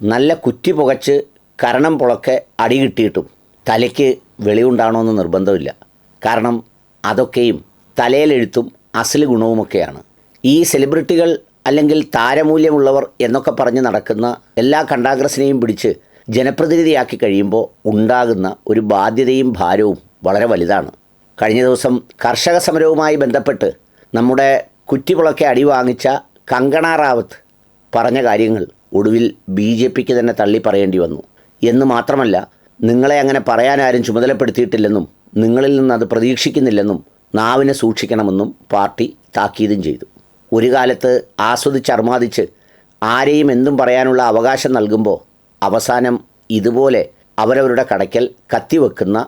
നല്ല കുറ്റി പുകച്ച് കരണം പുളക്കെ അടി കിട്ടിയിട്ടും തലയ്ക്ക് വെളിവുണ്ടാണോന്ന് നിർബന്ധമില്ല. കാരണം അതൊക്കെയും തലയിലെഴുത്തും അസൽ ഗുണവുമൊക്കെയാണ്. ഈ സെലിബ്രിറ്റികൾ അല്ലെങ്കിൽ താരമൂല്യമുള്ളവർ എന്നൊക്കെ പറഞ്ഞ് നടക്കുന്ന എല്ലാ കണ്ടാഗ്രസിനെയും പിടിച്ച് ജനപ്രതിനിധിയാക്കി കഴിയുമ്പോൾ ഉണ്ടാകുന്ന ഒരു ബാധ്യതയും ഭാരവും വളരെ വലുതാണ്. കഴിഞ്ഞ ദിവസം കർഷക സമരവുമായി ബന്ധപ്പെട്ട് നമ്മുടെ കുറ്റിപുളക്കെ അടി വാങ്ങിച്ച കങ്കണ റാവത്ത് പറഞ്ഞ കാര്യങ്ങൾ ഒടുവിൽ ബി ജെ പിക്ക് തന്നെ തള്ളി പറയേണ്ടി വന്നു. എന്ന് മാത്രമല്ല നിങ്ങളെ അങ്ങനെ പറയാൻ ആരും ചുമതലപ്പെടുത്തിയിട്ടില്ലെന്നും നിങ്ങളിൽ നിന്ന് അത് പ്രതീക്ഷിക്കുന്നില്ലെന്നും നാവിനെ സൂക്ഷിക്കണമെന്നും പാർട്ടി താക്കീതും ചെയ്തു. ഒരു കാലത്ത് ആസ്വദിച്ചർമാദിച്ച് ആരെയും എന്തും പറയാനുള്ള അവകാശം നൽകുമ്പോൾ അവസാനം ഇതുപോലെ അവരവരുടെ കടയ്ക്കൽ കത്തിവെക്കുന്ന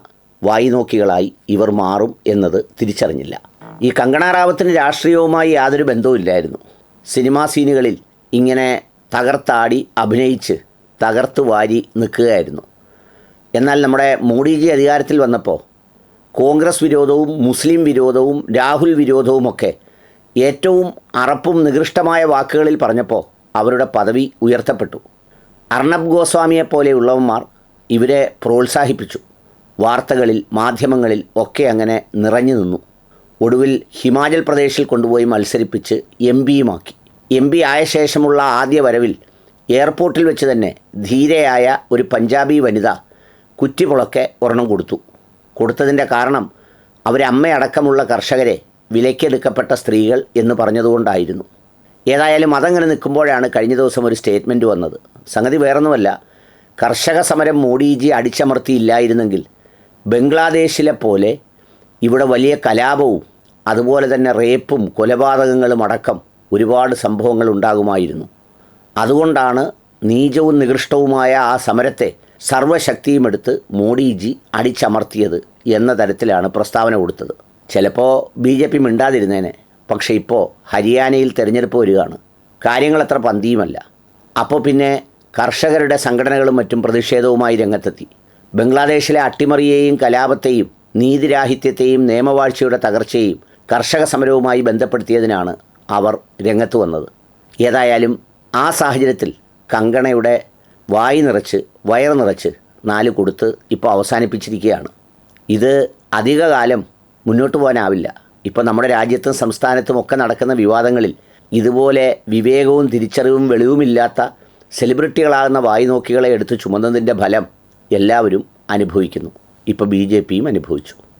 വായിനോക്കികളായി ഇവർ മാറും എന്നത് തിരിച്ചറിഞ്ഞില്ല. ഈ കങ്കണ റാവത്തിന് രാഷ്ട്രീയവുമായി യാതൊരു ബന്ധവുമില്ലായിരുന്നു. സിനിമാ സീനുകളിൽ ഇങ്ങനെ തകർത്താടി അഭിനയിച്ച് തകർത്ത് വാരി നിൽക്കുകയായിരുന്നു. എന്നാൽ നമ്മുടെ മോഡിജി അധികാരത്തിൽ വന്നപ്പോൾ കോൺഗ്രസ് വിരോധവും മുസ്ലിം വിരോധവും രാഹുൽ വിരോധവുമൊക്കെ ഏറ്റവും അറപ്പും നികൃഷ്ടമായ വാക്കുകളിൽ പറഞ്ഞപ്പോൾ അവരുടെ പദവി ഉയർത്തപ്പെട്ടു. അർണബ് ഗോസ്വാമിയെ പോലെയുള്ളവന്മാർ ഇവരെ പ്രോത്സാഹിപ്പിച്ചു. വാർത്തകളിൽ മാധ്യമങ്ങളിൽ ഒക്കെ അങ്ങനെ നിറഞ്ഞു നിന്നു. ഒടുവിൽ ഹിമാചൽ പ്രദേശിൽ കൊണ്ടുപോയി മത്സരിപ്പിച്ച് എം പിയുമാക്കി. എം പി ആയ ശേഷമുള്ള ആദ്യ വരവിൽ എയർപോർട്ടിൽ വെച്ച് തന്നെ ധീരയായ ഒരു പഞ്ചാബി വനിത കുറ്റിമുളക്കെ ഒരെണ്ണം കൊടുത്തു. കൊടുത്തതിന്റെ കാരണം അവരെ അമ്മയടക്കമുള്ള കർഷകരെ വിലക്കെടുക്കപ്പെട്ട സ്ത്രീകൾ എന്ന് പറഞ്ഞതുകൊണ്ടായിരുന്നു. ഏതായാലും അതങ്ങനെ നിൽക്കുമ്പോഴാണ് കഴിഞ്ഞ ദിവസം ഒരു സ്റ്റേറ്റ്മെന്റ് വന്നത്. സംഗതി വേറൊന്നുമല്ല. കർഷക സമരം മോഡിജി അടിച്ചമർത്തിയില്ലായിരുന്നെങ്കിൽ ബംഗ്ലാദേശിലെ പോലെ ഇവിടെ വലിയ കലാപവും അതുപോലെ തന്നെ റേപ്പും കൊലപാതകങ്ങളും അടക്കം ഒരുപാട് സംഭവങ്ങൾ ഉണ്ടാകുമായിരുന്നു അതുകൊണ്ടാണ് നീചവും നികൃഷ്ടവുമായ ആ സമരത്തെ സർവശക്തിയും എടുത്ത് മോഡിജി അടിച്ചമർത്തിയത് എന്ന തരത്തിലാണ് പ്രസ്താവന കൊടുത്തത്. ചിലപ്പോൾ ബി ജെ പി മിണ്ടാതിരുന്നേനെ പക്ഷേ ഇപ്പോൾ ഹരിയാനയിൽ തിരഞ്ഞെടുപ്പ് വരികയാണ്. കാര്യങ്ങൾ അത്ര പന്തിയുമല്ല. അപ്പോൾ പിന്നെ കർഷകരുടെ സംഘടനകളും മറ്റും പ്രതിഷേധവുമായി രംഗത്തെത്തി. ബംഗ്ലാദേശിലെ അട്ടിമറിയെയും കലാപത്തെയും നീതിരാഹിത്യത്തെയും നിയമവാഴ്ചയുടെ തകർച്ചയെയും കർഷക സമരവുമായി ബന്ധപ്പെടുത്തിയതിനാണ് അവർ രംഗത്ത് വന്നത്. ഏതായാലും ആ സാഹചര്യത്തിൽ കങ്കണയുടെ വായി നിറച്ച് വയർ നിറച്ച് നാല് കൊടുത്ത് ഇപ്പോൾ അവസാനിപ്പിച്ചിരിക്കുകയാണ്. ഇത് അധികകാലം മുന്നോട്ട് പോകാനാവില്ല. ഇപ്പോൾ നമ്മുടെ രാജ്യത്തും സംസ്ഥാനത്തും ഒക്കെ നടക്കുന്ന വിവാദങ്ങളിൽ ഇതുപോലെ വിവേകവും തിരിച്ചറിവും വെളിവുമില്ലാത്ത സെലിബ്രിറ്റികളാകുന്ന വായി നോക്കികളെ എടുത്ത് ചുമന്നതിന്റെ ഫലം എല്ലാവരും അനുഭവിക്കുന്നു. ഇപ്പോൾ ബി ജെ പിയും അനുഭവിച്ചു.